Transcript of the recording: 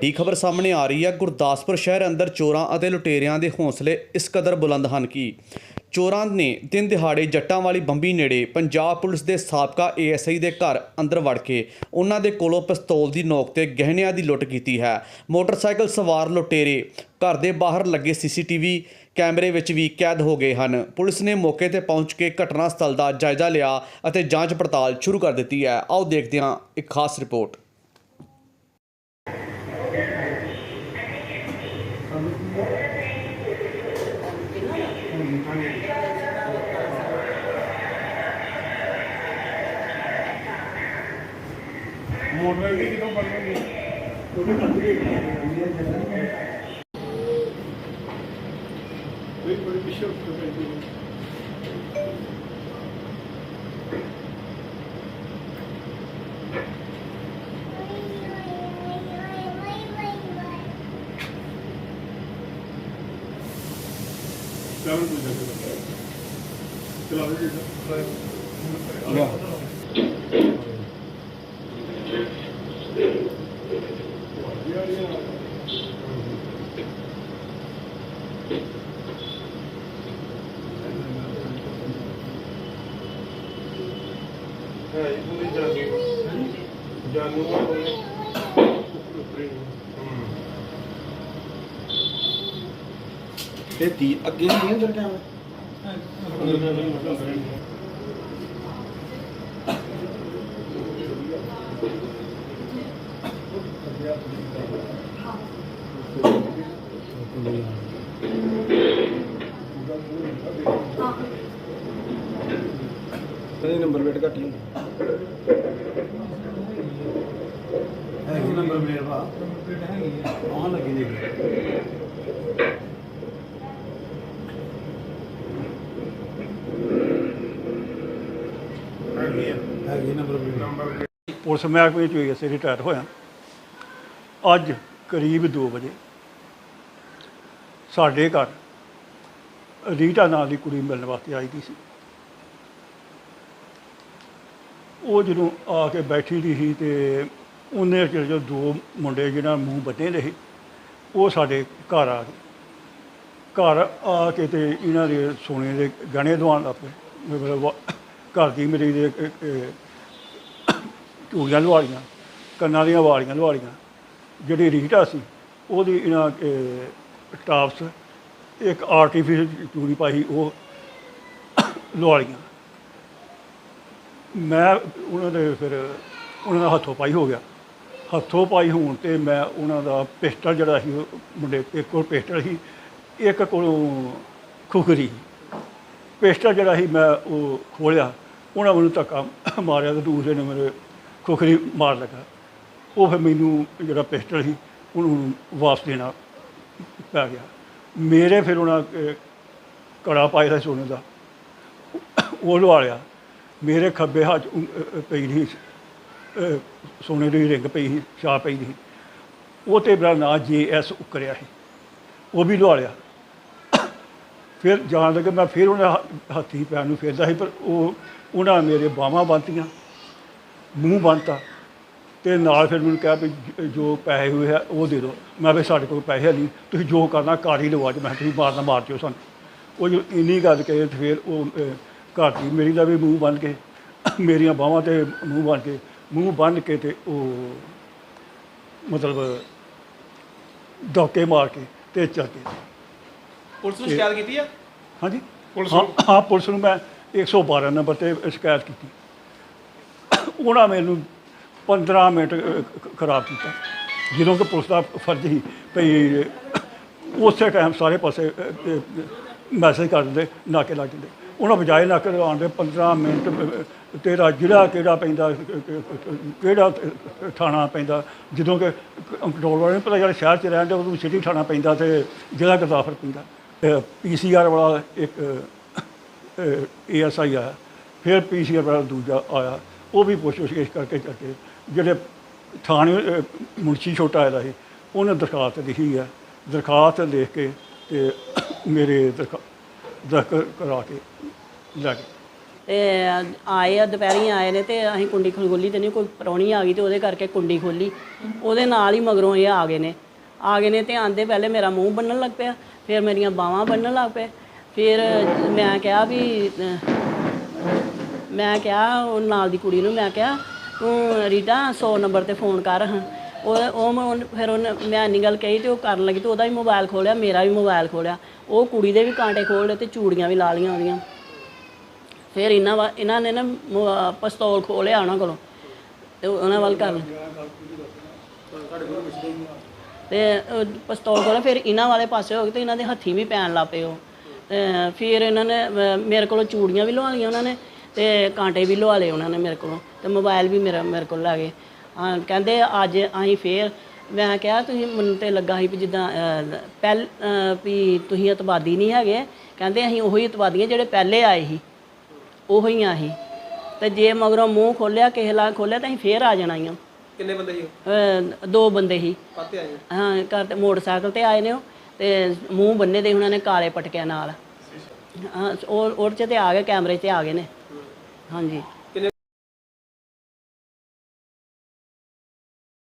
ਵੱਡੀ ਖਬਰ ਸਾਹਮਣੇ ਆ ਰਹੀ ਹੈ। ਗੁਰਦਾਸਪੁਰ ਸ਼ਹਿਰ ਅੰਦਰ ਚੋਰਾਂ ਅਤੇ ਲੁਟੇਰਿਆਂ ਦੇ ਹੌਸਲੇ ਇਸ ਕਦਰ ਬੁਲੰਦ ਹਨ ਕਿ ਚੋਰਾਂ ਨੇ ਦਿਨ ਦਿਹਾੜੇ ਜੱਟਾਂ ਵਾਲੀ ਬੰਬੀ ਨੇੜੇ ਪੰਜਾਬ ਪੁਲਿਸ ਦੇ ਸਾਬਕਾ ਏਐਸਆਈ ਦੇ ਘਰ ਅੰਦਰ ਵੜ ਕੇ ਉਹਨਾਂ ਦੇ ਕੋਲੋਂ ਪਿਸਤੌਲ ਦੀ ਨੋਕ ਤੇ ਗਹਿਣਿਆਂ ਦੀ ਲੁੱਟ ਕੀਤੀ ਹੈ। ਮੋਟਰਸਾਈਕਲ ਸਵਾਰ ਲੁਟੇਰੇ ਘਰ ਦੇ ਬਾਹਰ ਲੱਗੇ ਸੀਸੀਟੀਵੀ ਕੈਮਰੇ ਵਿੱਚ ਵੀ ਕੈਦ ਹੋ ਗਏ ਹਨ। ਪੁਲਿਸ ਨੇ ਮੌਕੇ ਤੇ ਪਹੁੰਚ ਕੇ ਘਟਨਾ ਸਥਲ ਦਾ ਜਾਇਜ਼ਾ ਲਿਆ ਅਤੇ ਜਾਂਚ ਪੜਤਾਲ ਸ਼ੁਰੂ ਕਰ ਦਿੱਤੀ ਹੈ। ਆਓ ਦੇਖਦੇ ਹਾਂ ਇੱਕ ਖਾਸ ਰਿਪੋਰਟ। ਮੋਟਰ ਦੀ ਕਿਦੋਂ ਬਣਨਗੇ ਕੋਈ ਬੜੀ ਪਿੱਛੇ ਉੱਤੇ ਪੈਂਦੀ ਹੈ ਚਾਵਲ ਪੁੱਛ ਜਾ ਚਲਾ ਦੇ ਜੀ। ਹੈ ਇਹ ਪੂਰੀ ਜਾਨੂ ਜਾਨੂ ਆ ਕੋਈ ਤੇ ਤੀ ਅੱਗੇ ਨਹੀਂ ਅੰਦਰ ਕੈਮਰਾ ਤੇ ਨੰਬਰ ਪਲੇਟ ਘੱਟ ਹੀ ਹੁੰਦਾ ਹੈਗੀ ਨੰਬਰ ਪਲੇਟ ਭਾ? ਹੈਗੀ ਆ। ਆਹ ਲੱਗੀ ਜੀ ਹੈਗੀ ਆ ਹੈਗੀ ਨੰਬਰ ਪਲੇਟ ਪੁਲਿਸ ਮਹਿਕਮੇ ਚ ਹੋਈ ਅਸੀਂ ਰਿਟਾਇਰ ਹੋਇਆ ਅੱਜ ਕਰੀਬ 2 ਵਜੇ ਸਾਡੇ ਘਰ ਰੀਟਾ ਨਾਂ ਦੀ ਕੁੜੀ ਮਿਲਣ ਵਾਸਤੇ ਆਈ ਦੀ ਸੀ। ਉਹ ਜਦੋਂ ਆ ਕੇ ਬੈਠੀ ਦੀ ਸੀ ਤੇ ਉਹਨੇ ਜਿਹੜੇ ਜੋ ਦੋ ਮੁੰਡੇ ਜਿਹਨਾਂ ਮੂੰਹ ਬੱਟੇ ਦੇ ਸੀ, ਉਹ ਸਾਡੇ ਘਰ ਆ ਗਏ। ਘਰ ਆ ਕੇ ਤੇ ਇਹਨਾਂ ਦੇ ਸੋਨੇ ਦੇ ਗਹਿਣੇ ਦਵਾਉਣ ਲੱਗ ਪਏ। ਮਤਲਬ ਘਰ ਦੀ ਮੇਰੀ ਦੇ ਅਹ, ਅਹ, ਚੂੜੀਆਂ ਲਵਾਲੀਆਂ ਕੰਨਾਂ ਦੀਆਂ ਵਾਲੀਆਂ ਲਵਾਲੀਆਂ ਜਿਹੜੀ ਰੀਟਾ ਸੀ ਉਹਦੀ ਇਹਨਾਂ ਟਾਪਸ ਇੱਕ ਆਰਟੀਫੀਸ਼ਲ ਚੂੜੀ ਪਾਈ ਉਹ ਲਵਾਲੀਆਂ ਮੈਂ ਉਹਨਾਂ ਦੇ ਫਿਰ ਉਹਨਾਂ ਦਾ ਹੱਥੋਂ ਪਾਈ ਹੋ ਗਿਆ। ਹੱਥੋਂ ਪਾਈ ਹੋਣ ਤੇ ਮੈਂ ਉਹਨਾਂ ਦਾ ਪਿਸਟਲ ਜਿਹੜਾ ਸੀ ਉਹ ਮੁੰਡੇ ਇੱਕ ਕੋਲ ਪਿਸਟਲ ਸੀ ਇੱਕ ਕੋਲੋਂ ਖੁਖਰੀ ਪਿਸਟਲ ਜਿਹੜਾ ਸੀ, ਮੈਂ ਉਹ ਖੋਲਿਆ ਉਹਨਾਂ ਮੈਨੂੰ ਧੱਕਾ ਮਾਰਿਆ ਤੇ ਦੂਸਰੇ ਨੇ ਮੇਰੇ ਖੁਖਰੀ ਮਾਰ ਲੱਗਾ ਉਹ ਫਿਰ ਮੈਨੂੰ ਜਿਹੜਾ ਪਿਸਟਲ ਸੀ, ਉਹਨੂੰ ਵਾਪਸ ਦੇਣਾ ਪੈ ਗਿਆ। ਮੇਰੇ ਫਿਰ ਉਹਨਾਂ ਕੜਾ ਪਾਇਆ ਸੀ ਸੋਨੇ ਦਾ। ਉਹ ਲਵਾ ਲਿਆ। ਮੇਰੇ ਖੱਬੇ ਹੱਥ ਪਈ ਨਹੀਂ ਸੋਨੇ ਦੀ ਰਿੰਗ ਪਈ ਸੀ ਛਾਂ ਪਈ ਸੀ। ਉਹ ਤੇ ਮੇਰਾ ਨਾਂ ਜੇ ਐਸ ਉਕਰਿਆ ਸੀ। ਉਹ ਵੀ ਲਵਾ ਲਿਆ। ਫਿਰ ਜਾਣ ਲੱਗੇ, ਮੈਂ ਫਿਰ ਉਹਨਾਂ ਹ- ਹੱਥੀ ਪੈਰ ਨੂੰ ਫੇਰਦਾ ਸੀ, ਪਰ ਉਹ, ਉਹਨਾਂ ਮੇਰੇ ਬਾਹਾਂ ਬੰਨਤੀਆਂ, ਮੂੰਹ ਬੰਨਤਾ ਤੇ ਨਾਲ ਫਿਰ ਮੈਨੂੰ ਕਿਹਾ ਵੀ ਜੋ ਪੈਸੇ ਹੋਏ ਆ, ਉਹ ਦੇ ਦਿਓ। ਮੈਂ ਵੀ ਸਾਡੇ ਕੋਲ ਪੈਸੇ ਨਹੀਂ, ਤੁਸੀਂ ਜੋ ਕਰਨਾ ਘਰ ਹੀ ਲਓ ਅੱਜ ਮੈਂ ਕਿਹਾ ਤੁਸੀਂ ਮਾਰਨਾ ਮਾਰ ਦਿਓ ਸਾਨੂੰ। ਉਹ ਜੋ ਇੰਨੀ ਗੱਲ ਕਹੇ ਤੇ ਫਿਰ ਉਹ ਘਰ ਦੀ ਮੇਰੀ ਦਾ ਵੀ ਮੂੰਹ ਬੰਨ ਕੇ, ਮੇਰੀਆਂ ਬਾਹਾਂ ਤੇ ਮੂੰਹ ਬੰਨ ਕੇ, ਮੂੰਹ ਬੰਨ ਕੇ ਤੇ ਉਹ, ਮਤਲਬ, ਡੋਕੇ ਮਾਰ ਕੇ ਤੇ ਚੱਲ ਗਏ ਪੁਲਿਸ ਨੂੰ ਸ਼ਿਕਾਇਤ ਕੀਤੀ ਹੈ ਹਾਂਜੀ। ਪੁਲਿਸ ਹਾਂ ਹਾਂ ਪੁਲਿਸ ਨੂੰ ਮੈਂ 112 ਨੰਬਰ ਤੇ ਸ਼ਿਕਾਇਤ ਕੀਤੀ। ਉਹਨਾਂ ਮੈਨੂੰ 15 ਮਿੰਟ ਅਹ, ਖ- ਖਰਾਬ ਕੀਤਾ। ਜਦੋਂ ਕਿ ਪੁਲਿਸ ਦਾ ਫਰਜ਼ ਸੀ ਭਈ ਉਸੇ ਟਾਈਮ ਸਾਰੇ ਪਾਸੇ ਮੈਸੇਜ ਕਰ ਦਿੰਦੇ ਨਾਕੇ ਲੱਗ ਜਾਂਦੇ। ਉਹਨਾਂ ਬਜਾਏ ਨਾਕੇ ਲਗਾਉਣ ਦੇ 15 ਮਿੰਟ ਅਹ, ਤੇਰਾ ਜ਼ਿਲ੍ਹਾ ਕਿਹੜਾ ਪੈਂਦਾ ਕਿਹੜਾ ਥਾਣਾ ਪੈਂਦਾ। ਜਦੋਂ ਕਿ ਕੰਟਰੋਲ ਵਾਲੇ ਨੂੰ ਪਤਾ ਜਿਹੜਾ ਸ਼ਹਿਰ 'ਚ ਰਹਿੰਦੇ ਉਹਨੂੰ ਸਿਟੀ ਥਾਣਾ ਪੈਂਦਾ ਤੇ ਜ਼ਿਲ੍ਹਾ ਗੁਰਦਾਸਪੁਰ ਪੈਂਦਾ। ਪੀਸੀਆਰ ਵਾਲਾ ਇੱਕ ਏਐਸਆਈ ਆਇਆ ਫਿਰ ਪੀਸੀਆਰ ਵਾਲਾ ਦੂਜਾ ਆਇਆ। ਉਹ ਵੀ ਪੁੱਛ ਗਿੱਛ ਕਰਕੇ ਚੱਕੇ ਜਿਹੜੇ ਥਾਣੇ ਮੁਨਸ਼ੀ ਛੋਟਾ ਆਇਆ ਸੀ, ਉਹਨੇ ਦਰਖਾਸਤ ਲਿਖੀ ਹੈ ਦਰਖਾਸਤ ਲਿਖ ਕੇ ਤੇ ਮੇਰੇ ਦਰਖਾ, ਦਰਖ ਕਰਾ ਕੇ ਲੈ ਗਏ। ਤੇ ਆਏ ਆ, ਦੁਪਹਿਰੀ ਆਏ ਨੇ ਤੇ ਅਸੀਂ ਕੁੰਡੀ ਖੋਲੀ ਤੇ ਨਹੀਂ, ਕੋਈ ਪ੍ਰਾਹੁਣੀ ਆ ਗਈ ਤੇ ਉਹਦੇ ਕਰਕੇ ਕੁੰਡੀ ਖੋਲੀ ਉਹਦੇ ਨਾਲ ਹੀ ਮਗਰੋਂ ਇਹ ਆ ਗਏ ਨੇ। ਆ ਗਏ ਨੇ ਤੇ ਆਂਦੇ ਪਹਿਲੇ ਮੇਰਾ ਮੂੰਹ ਬੰਨਣ ਲੱਗ ਪਿਆ, ਫਿਰ ਮੇਰੀਆਂ ਬਾਹਾਂ ਬੰਨਣ ਲੱਗ ਪਏ। ਫਿਰ ਮੈਂ ਕਿਹਾ ਵੀ ਮੈਂ ਕਿਹਾ ਉਹ ਨਾਲ ਦੀ ਕੁੜੀ ਨੂੰ, ਮੈਂ ਕਿਹਾ ਤੂੰ ਰੀਟਾ 100 ਨੰਬਰ ਤੇ ਫੋਨ ਕਰ ਹਾਂ। ਉਹ ਉਹ ਫਿਰ ਉਹਨੇ, ਮੈਂ ਇੰਨੀ ਗੱਲ ਕਹੀ ਤੇ ਉਹ ਕਰਨ ਲੱਗੀ ਤੇ ਉਹਦਾ ਵੀ ਮੋਬਾਈਲ ਖੋਲਿਆ, ਮੇਰਾ ਵੀ ਮੋਬਾਈਲ ਖੋਲਿਆ। ਉਹ ਕੁੜੀ ਦੇ ਵੀ ਕਾਂਟੇ ਖੋਲ ਲਏ ਤੇ ਚੂੜੀਆਂ ਵੀ ਲਾ ਲਈਆਂ ਉਹਦੀਆਂ। ਫਿਰ ਇਹਨਾਂ ਵਾ, ਇਹਨਾਂ ਨੇ ਨਾ ਮੋ- ਪਿਸਤੌਲ ਖੋਲਿਆ ਉਹਨਾਂ ਕੋਲੋਂ ਤੇ ਉਹਨਾਂ ਵੱਲ ਕਰ। ਤੇ ਉਹ ਪਿਸਤੌਲ ਕੋਲ ਫਿਰ ਇਹਨਾਂ ਵਾਲੇ ਪਾਸੇ ਹੋ ਗਏ ਤੇ ਇਹਨਾਂ ਦੇ ਹੱਥੀ ਵੀ ਪੈਣ ਲੱਗ ਪਏ ਉਹ। ਫਿਰ ਇਹਨਾਂ ਨੇ ਮੇਰੇ ਕੋਲੋਂ ਚੂੜੀਆਂ ਵੀ ਲਵਾ ਲਈਆਂ ਉਹਨਾਂ ਨੇ ਤੇ ਕਾਂਟੇ ਵੀ ਲਵਾ ਲਏ ਉਹਨਾਂ ਨੇ ਮੇਰੇ ਕੋਲੋਂ ਤੇ ਮੋਬਾਈਲ ਵੀ ਮੇਰਾ, ਮੇਰੇ ਕੋਲ ਲੈ ਗਏ। ਕਹਿੰਦੇ ਅੱਜ ਅਸੀਂ ਫੇਰ, ਮੈਂ ਕਿਹਾ ਤੁਸੀਂ ਮੈਨੂੰ ਤੇ ਲੱਗਾ ਸੀ ਵੀ ਜਿੱਦਾਂ ਪਹਿਲ ਵੀ ਤੁਸੀਂ ਅਤਵਾਦੀ ਨਹੀਂ ਹੈਗੇ। ਕਹਿੰਦੇ ਅਸੀਂ ਉਹੀ ਇਤਵਾਦੀਆਂ ਜਿਹੜੇ ਪਹਿਲੇ ਆਏ ਸੀ, ਉਹੀ ਹੀ ਆ ਅਸੀਂ। ਤੇ ਜੇ ਮਗਰੋਂ ਮੂੰਹ ਖੋਲਿਆ ਕਿਸੇ ਲਾ ਖੋਲਿਆ ਤਾਂ ਅਸੀਂ ਫੇਰ ਆ ਜਾਣਾ ਹੀ ਆ। ਕਿੰਨੇ ਬੰਦੇ ਸੀ ਅਹ ਦੋ ਬੰਦੇ ਸੀ। ਆਏ ਹਾਂ? ਘਰ ਤੇ ਮੋਟਰਸਾਈਕਲ ਤੇ ਆਏ ਨੇ ਉਹ ਤੇ ਮੂੰਹ ਬੰਨੇ ਦੇ ਉਹਨਾਂ ਨੇ ਕਾਲੇ ਪਟਕਿਆਂ ਨਾਲ। ਹਾਂ ਉਹ ਉਹ 'ਚ ਤੇ ਆ ਗਏ ਕੈਮਰੇ 'ਤੇ ਆ ਗਏ ਨੇ। ਹਾਂਜੀ।